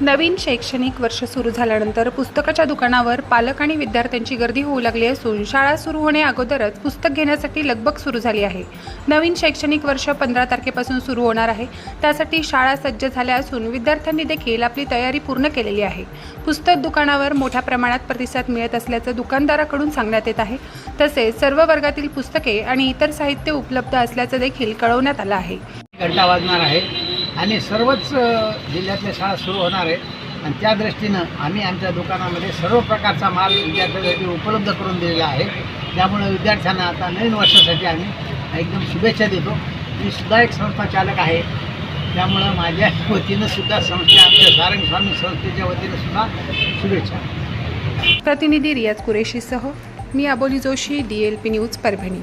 नवीन शैक्षणिक वर्ष सुरू झाल्यानंतर पुस्तकाच्या दुकानावर पालक आणि विद्यार्थ्यांची गर्दी होऊ लागली असून शाळा सुरू होणे अगोदरच पुस्तक घेण्यासाठी लगबग सुरू झाली आहे. नवीन शैक्षणिक वर्ष पंधरा तारखेपासून सुरू होणार आहे. त्यासाठी शाळा सज्ज झाल्या असून विद्यार्थ्यांनी देखील आपली तयारी पूर्ण केलेली आहे. पुस्तक दुकानावर मोठ्या प्रमाणात प्रतिसाद मिळत असल्याचं दुकानदाराकडून सांगण्यात येत आहे. तसेच सर्व वर्गातील पुस्तके आणि इतर साहित्य उपलब्ध असल्याचं देखील कळवण्यात आलं आहे. घंटा वाजणार आहे. आणि सर्वच जिल्ह्यातल्या शाळा सुरू होणार आहेत. आणि त्या दृष्टीनं आम्ही आमच्या दुकानामध्ये सर्व प्रकारचा माल विद्यार्थ्यांसाठी उपलब्ध करून दिलेला आहे. त्यामुळे विद्यार्थ्यांना आता नवीन वर्षासाठी आम्ही एकदम शुभेच्छा देतो. मी सुद्धा एक संस्था चालक आहे. त्यामुळं माझ्या वतीनं सुद्धा संस्था आमच्या सारंग स्वामी संस्थेच्या वतीनं सुद्धा शुभेच्छा. प्रतिनिधी रियाज कुरेशीसह मी Aboli Joshi D L P news Parbhani.